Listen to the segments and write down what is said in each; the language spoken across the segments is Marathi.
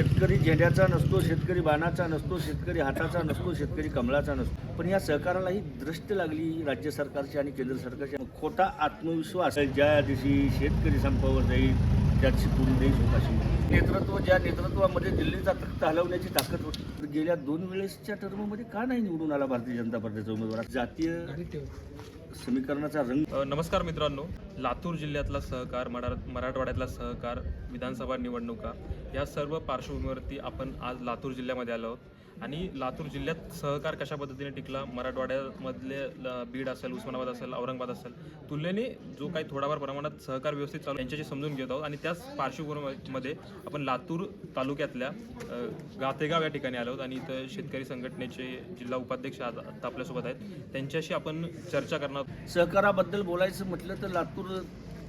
शेतकरी झेंड्याचा नसतो शेतकरी बाणाचा नसतो शेतकरी हाताचा नसतो शेतकरी कमळाचा नसतो. पण या सहकारालाही दृष्ट लागली राज्य सरकारची आणि केंद्र सरकारची. खोटा आत्मविश्वास. आहे. ज्या दिवशी शेतकरी संपावर जाईल त्यात शिकून पूर्ण देश नेतृत्व ज्या नेतृत्वामध्ये दिल्लीचा तख्त हलवण्याची ताकद होती तर गेल्या दोन वेळेसच्या टर्ममध्ये का नाही निवडून आला भारतीय जनता पार्टीचा उमेदवार? जातीय समीकरणाचा रंग नमस्कार मित्रांनो. लातूर जिल्ह्यातला सहकार मरा मराठवाड्यातला सहकार विधानसभा निवडणुका या सर्व पार्श्वभूमीवरती आपण आज लातूर जिल्ह्यामध्ये आलो आहोत. आणि लातूर जिल्ह्यात सहकार कशा पद्धतीने टिकला मराठवाड्यामधले बीड असेल उस्मानाबाद असेल औरंगाबाद असेल तुलनेने जो काही थोडाफार प्रमाणात सहकार व्यवस्थित चालू यांच्याशी समजून घेत आहोत आणि त्याच पार्श्वभूमीमध्ये आपण लातूर तालुक्यातल्या गातेगाव या ठिकाणी आलो आहोत आणि इथं शेतकरी संघटनेचे जिल्हा उपाध्यक्ष आता आपल्यासोबत आहेत त्यांच्याशी आपण चर्चा करणार आहोत. सहकाराबद्दल बोलायचं म्हटलं तर लातूर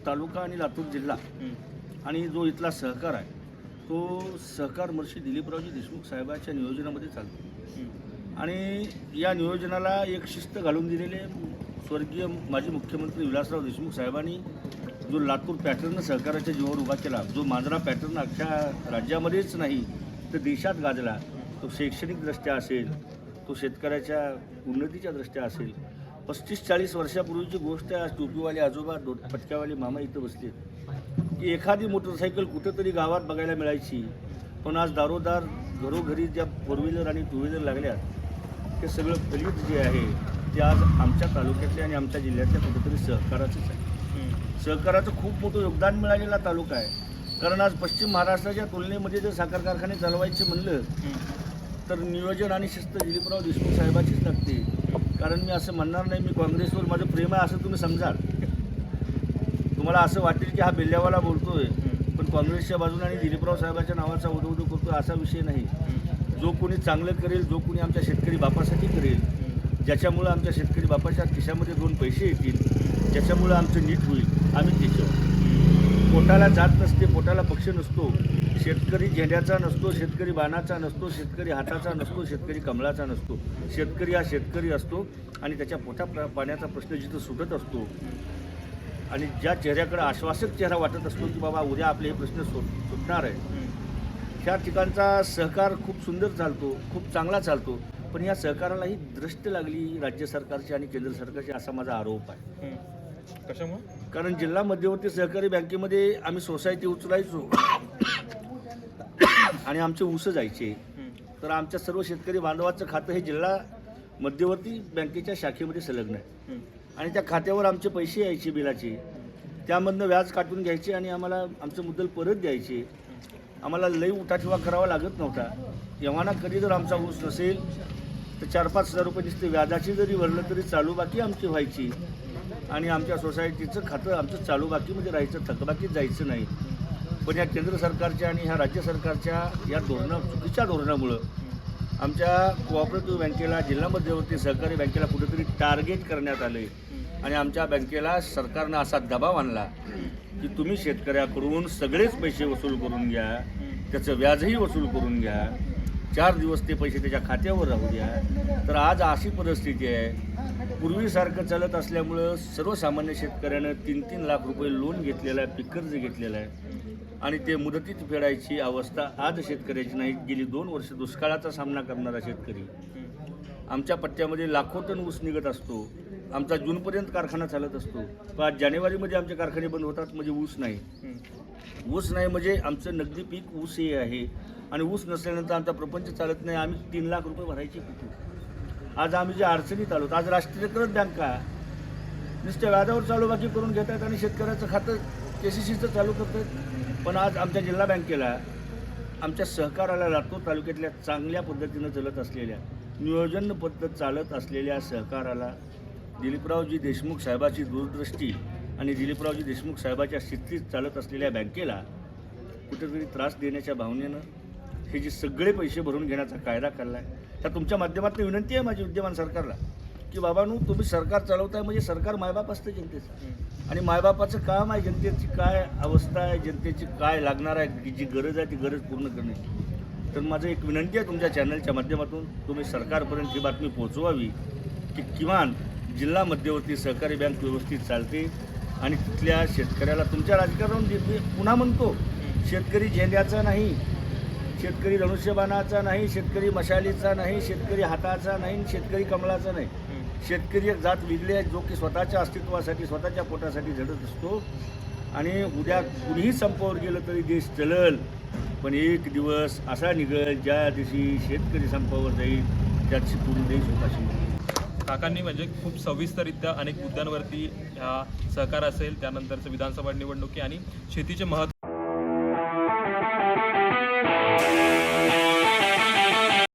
तालुका आणि लातूर जिल्हा. आणि जो इथला सहकार आहे तो सहकार महर्षी दिलीपरावजी देशमुख साहेबाच्या नियोजनामध्ये चालतो. आणि या नियोजनाला एक शिस्त घालून दिलेले स्वर्गीय माजी मुख्यमंत्री विलासराव देशमुख साहेबांनी जो लातूर पॅटर्न सहकाराच्या जीवावर उभा केला जो मांजरा पॅटर्न अख्ख्या राज्यामध्येच नाही तर देशात गाजला तो शैक्षणिकदृष्ट्या असेल तो शेतकऱ्याच्या उन्नतीच्या दृष्ट्या असेल पस्तीस चाळीस वर्षापूर्वीची गोष्ट आहे. आज टोपीवाले आजोबा डो फटक्यावाले मामा इथं बसले की एखादी मोटरसायकल कुठंतरी गावात बघायला मिळायची. पण आज दारोदार घरोघरी ज्या फोर व्हीलर आणि टू व्हीलर लागल्यात ते सगळं फलित जे आहे ते आज आमच्या तालुक्यातल्या आणि आमच्या जिल्ह्यातल्या कुठेतरी सहकाराचंच आहे. सहकाराचं खूप मोठं योगदान मिळालेला तालुका आहे. कारण आज पश्चिम महाराष्ट्राच्या तुलनेमध्ये जर साखर कारखाने चालवायचे म्हणलं तर नियोजन आणि शिस्त दिलीपराव देशमुख साहेबाचीच लागते. कारण मी असं म्हणणार नाही मी काँग्रेसवर माझं प्रेम आहे असं तुम्ही समजाल. तुम्हाला असं वाटेल की हा बेल्ल्यावाला बोलतोय पण काँग्रेसच्या बाजूने आणि दिलीपराव साहेबाच्या नावाचा उदो करतो असा विषय नाही. जो कोणी चांगलं करेल जो कोणी आमच्या शेतकरी बापासाठी करेल ज्याच्यामुळं आमच्या शेतकरी बापाच्या खिशामध्ये दोन पैसे येतील ज्याच्यामुळं आमचं नीट होईल आम्ही त्याच्यावर पोटाला जात नसते पोटाला पक्ष नसतो. शेतकरी झेंड्याचा नसतो शेतकरी बाणाचा नसतो शेतकरी हाताचा नसतो शेतकरी कमळाचा नसतो. शेतकरी हा शेतकरी असतो आणि त्याच्या पोटा पाण्याचा प्रश्न जिथं सुटत असतो आणि ज्या चेहऱ्याकडे आश्वासक चेहरा वाटत असतो की बाबा उद्या आपले हे प्रश्न सुट सुटणार आहे. ह्या ठिकाणचा सहकार खूप सुंदर चालतो खूप चांगला चालतो. पण या सहकारालाही दृष्ट लागली राज्य सरकारची आणि केंद्र सरकारची असा माझा आरोप आहे. कशामुळे? कारण जिल्हा मध्यवर्ती सहकारी बँकेमध्ये आम्ही सोसायटी उचलायचो. आणि आमचे ऊस जायचे. तर आमच्या सर्व शेतकरी बांधवाचं खातं हे जिल्हा मध्यवर्ती बँकेच्या शाखेमध्ये संलग्न आहे. आणि त्या खात्यावर आमचे पैसे यायचे बिलाचे. त्यामधनं व्याज काटून घ्यायचे आणि आम्हाला आमचं मुद्दल परत द्यायचे. आम्हाला लई उठाठेवा करावा लागत नव्हता. एव्हाना कधी जर आमचा ऊस नसेल तर चार पाच हजार रुपये दिसते व्याजाची जरी भरलं तरी चालू बाकी आमची व्हायची. आणि आमच्या सोसायटीचं खातं आमचं चालू बाकीमध्ये राहायचं थकबाकीत जायचं नाही. पण या केंद्र सरकारच्या आणि ह्या राज्य सरकारच्या या धोरणा चुकीच्या धोरणामुळं आमच्या कोऑपरेटिव्ह बँकेला जिल्हा मध्यवर्ती सहकारी बँकेला कुठेतरी टार्गेट करण्यात आले आणि आमच्या बँकेला सरकारनं असा दबाव आणला की तुम्ही शेतकऱ्याकडून सगळेच पैसे वसूल करून घ्या त्याचं व्याजही वसूल करून घ्या चार दिवस ते पैसे त्याच्या खात्यावर राहू द्या. तर आज अशी परिस्थिती आहे पूर्वीसारखं चालत असल्यामुळं सर्वसामान्य शेतकऱ्यानं तीन तीन लाख रुपये लोन घेतलेलं आहे पीक कर्ज घेतलेलं आहे. आणि ते मुदतीत फेडायची अवस्था आज शेतकऱ्याची नाही. गेली दोन वर्ष दुष्काळाचा सामना करणारा शेतकरी. आमच्या पट्ट्यामध्ये लाखो टन ऊस निघत असतो. आमचा जूनपर्यंत कारखाना चालत असतो. पण आज जानेवारीमध्ये आमचे कारखाने बंद होतात म्हणजे ऊस नाही. ऊस नाही म्हणजे आमचं नगदी पीक ऊस हे आहे. आणि ऊस नसल्यानंतर आमचा प्रपंच चालत नाही. आम्ही तीन लाख रुपये भरायचे कुठे आज आम्ही जे अडचणीत आलो आज राष्ट्रीयकृत बँका नुसत्या व्याजावर चालू बाकी करून घेत आहेत आणि शेतकऱ्याचं खातं के सी सीचं चालू करतात पण आज आमच्या जिल्हा बँकेला आमच्या सहकाराला लातूर तालुक्यातल्या चांगल्या पद्धतीनं चालत असलेल्या नियोजन पद्धत चालत असलेल्या सहकाराला दिलीपरावजी देशमुख साहेबाची दूरदृष्टी आणि दिलीपरावजी देशमुख साहेबाच्या स्थितीत चालत असलेल्या बँकेला कुठेतरी त्रास देण्याच्या भावनेनं हे जे सगळे पैसे भरून घेण्याचा कायदा काढला आहे त्या तुमच्या माध्यमातून विनंती आहे माझी विद्यमान सरकारला. की बाबांनो तुम्ही सरकार चालवताय म्हणजे सरकार मायबाप असतं जनतेचं. आणि मायबापाचं काम आहे जनतेची काय अवस्था आहे जनतेची काय लागणार आहे की जी गरज आहे ती गरज पूर्ण करणे तर माझं एक विनंती आहे तुमच्या चॅनलच्या माध्यमातून तुम्ही सरकारपर्यंत ही बातमी पोहोचवावी की किमान जिल्हा मध्यवर्ती सहकारी बँक व्यवस्थित चालते आणि तिथल्या शेतकऱ्याला तुमच्या राजकारणातून जे मी पुन्हा म्हणतो शेतकरी झेंड्याचा नाही शेतकरी धनुष्यबाणाचा नाही शेतकरी मशालीचा नाही शेतकरी हाताचा नाही शेतकरी कमळाचा नाही. शेतकरी एक जात वेगळी आहे जो की स्वतःच्या अस्तित्वासाठी स्वतःच्या पोटासाठी झडत असतो. आणि उद्या कुणीही संपावर गेलं तरी देश चलल पण एक दिवस असा निघल ज्या दिवशी शेतकरी संपावर जाईल त्याची पूर्ण देश होता काकांनी म्हणजे खूप सविस्तररित्या अनेक मुद्द्यांवरती ह्या सहकार असेल त्यानंतरचं विधानसभा निवडणुकी आणि शेतीचे महत्त्व